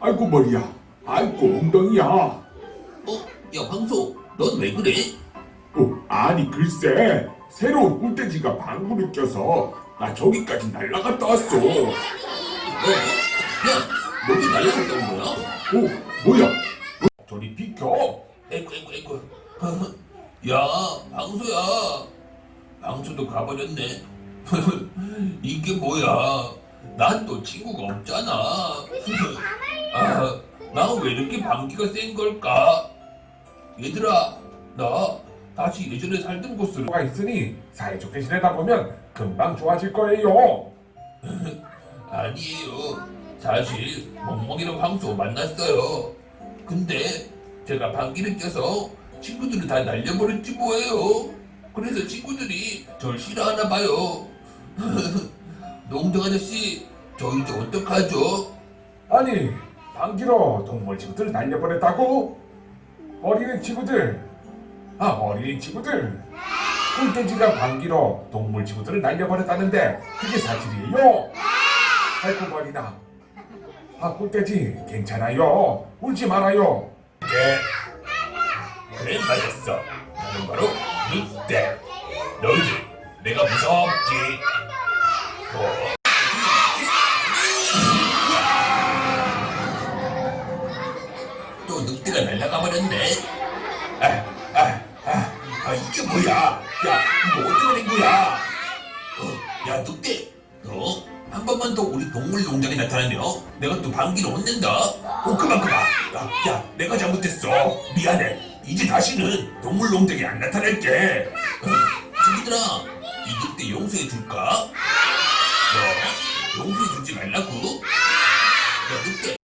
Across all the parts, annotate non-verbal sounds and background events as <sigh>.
아이고 머리야. 아이고 엉덩이야. 어 어? 야 방소 넌 왜 그래? 아니 글쎄. 새로운 꿀돼지가 방구를 껴서 나 저기까지 날아갔다 왔어. 어 너? 야 여기 날라갔다 온 거야? 뭐야? 어, 저리 비켜. 에이구 에이구 에이구 야 방소야. 방소도 가버렸네. <laughs> 이게 뭐야? 난 또 친구가 없잖아 <laughs> 아 나 왜 이렇게 방귀가 센 걸까 얘들아 나 다시 예전에 살던 곳으로 뭐가 있으니 사이좋게 지내다 보면 금방 좋아질 거예요 <laughs> 아니에요. 사실 멍멍이랑 황소 만났어요. 근데 제가 방귀를 껴서 친구들을 다 날려버렸지 뭐예요. 그래서 친구들이 절 싫어하나 봐요. <laughs> 농장 아저씨, 저 이제 어떡하죠? 아니 방귀로 동물 친구들 날려버렸다고? 어린이 친구들 아 어린이 친구들 꿀돼지가 방귀로 동물 친구들을 날려버렸다는데 그게 사실이에요? 아이고 머리나 아 꿀돼지 괜찮아요 울지 말아요 네. 그래 맞았어. 나는 바로 늑대. 너희들 내가 무섭지? 어? 버렸네. 아, 아, 아, 아 이게 뭐야? 야, 이거 어떻게 된 거야? 어, 야 늑대, 너 한 번만 더 우리 동물 농장에 나타나면 내가 또 방귀를 혼낸다. 어, 그만 그만. 야, 야, 내가 잘못했어. 미안해. 이제 다시는 동물 농장에 안 나타날게. 어, 친구들아, 이 늑대 용서해 줄까? 너 용서해 주지 말라고? 야, 늑대.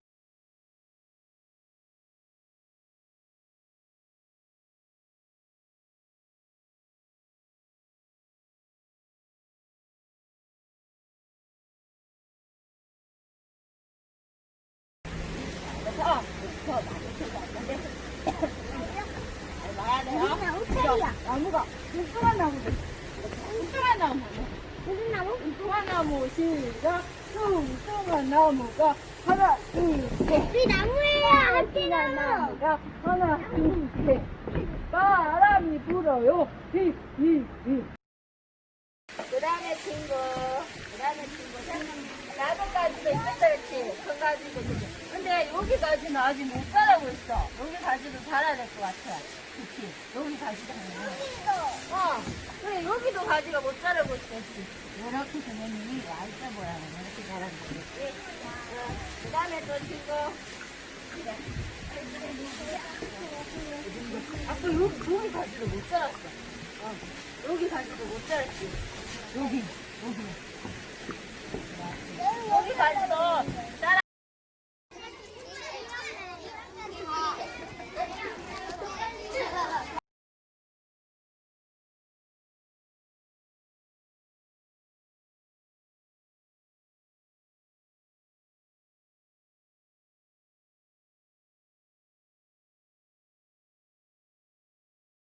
나무가 뚱뚱한 나무들 뚱뚱한 나무 무슨 나무? 뚱뚱한 나무 시작 뚱뚱한 나무가 하나 둘 셋 우리 나무예요 뚱뚱한 나무가 하나 둘 셋 바람이 불어요 히히히 그 다음에 친구 그 다음에 친구 나도까지도 있었다 그렇지 큰 가지고 근데 여기까지는 아직 못 자라고 있어 여기까지도 자라야 될 것 같아 그치 여기 가지가 어 그래 바지가 못 자르고 있었지. 이렇게 선생님이 와있어 보라고 이렇게 자라는 거겠지. 그 다음에 또 지금 아까 요, 여기 가지도 못 자랐어. 어, 여기 가지도 못 자랐지. 여기, 여기. 여기 가지도